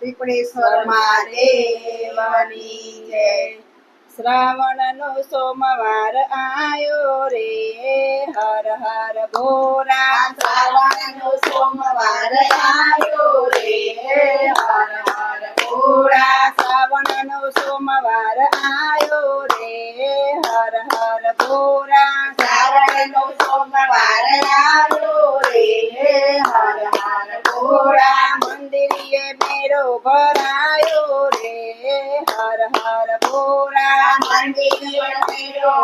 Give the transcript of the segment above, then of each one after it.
ત્રિપુરેશ્વર મહાદેવની જય. શ્રાવણનો સોમવાર આયો રે હર હર ભોરા. શ્રાવણનો સોમવાર આયો રે હર હર ભોરા. શ્રાવણનો સોમવાર આયો રે હર હર ભોરા. શ્રાવણનો સોમવાર આવ્યો મેરો ભરાયો રે હર હર ભોરા મંદિર મેળો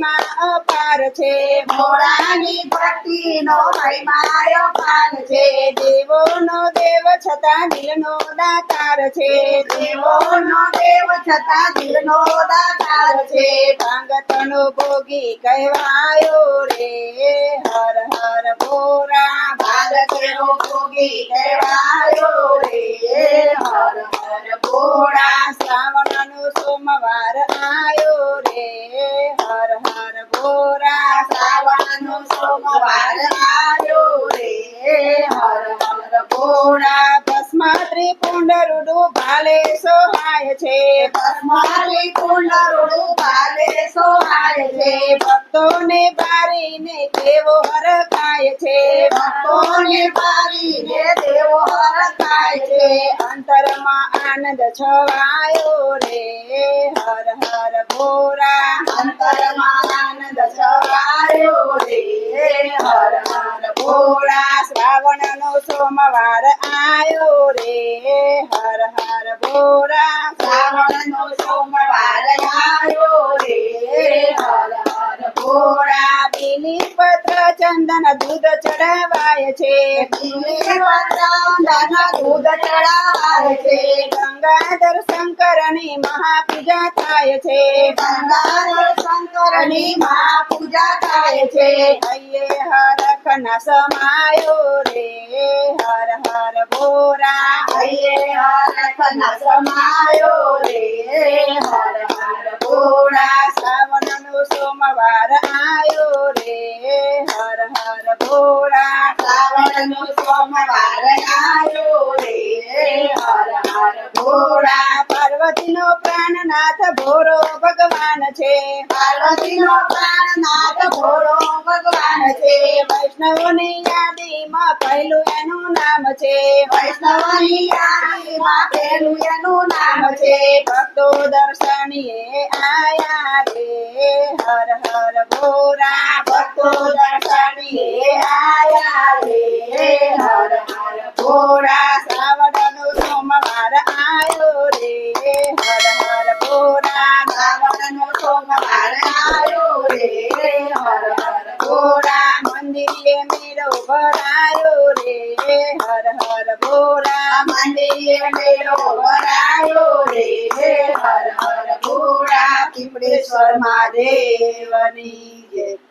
મહિમા અપાર છે. ભોળાની ભક્તિનો મહિમાયો પાર છે. દેવોનો દેવ છતાં દિલનો દાતાર છે. દેવોનો દેવ છતાં દિલનો દાતાર છે. ભાંગતનો ભોગી કહેવાયો રે. હર હર ભોરા ભારતનો ભોગી કહેવાયો રે. હર હર ભોળા શ્રાવણનો સોમવાર ભસ્મા ત્રિપુંડરુડું ભાલે સોહાય છે. મારી કુંડળું ભાલે સોહાય છે. ભક્તોને બારીને કેવો હરખાય છે. ભક્તોને બારીને દેવો હરખાય છે. અંતરમાં આનંદ છવાયો રે. હર હર ભોરા. અંતરમાં આનંદ છવાયો રે. હર હર સોમવાર આયો રે, હર હર ભોરા શ્રાવણનો સોમવાર આવ્યો રે, હર હર ભોળા બીલી પત્ર ચંદન દૂધ ચડાવાય છે ધન દૂધ ચડાવાય ગંગાધર શંકરની મહાપૂજા થાય છે, ગંગાધર શંકરની મહાપૂજા થાય છે. હૈયે હરખ સમાયો રે હર હર ભોરા હૈયે હરખ ન સમાયો રે હર હર ભોળા શ્રાવણનો સોમવાર આયો રે હર હર ભોરા શ્રાવણનો સોમવાર આયો રે હર હર પાર્વતી નો પ્રાણનાથ ભોરો ભગવાન છે પાર્વતીનો પ્રાણનાથ ભોળો ભગવાન છે. વૈષ્ણવોની યાદીમાં પહેલું એનું નામ છે. વૈષ્ણવની યાદીમાં પહેલું એનું નામ છે. ભક્તો દર્શનીએ આયા રે. હર હર ભોરા ભક્તો દર્શનીએ આયા રે. હર હર ભોળા મેળો ભરાયો રે, હર હર ભોરા મંદિરે મેળો ભરાયો રે, હર હર ભોરા પીપળેશ્વર મહાદેવની જય.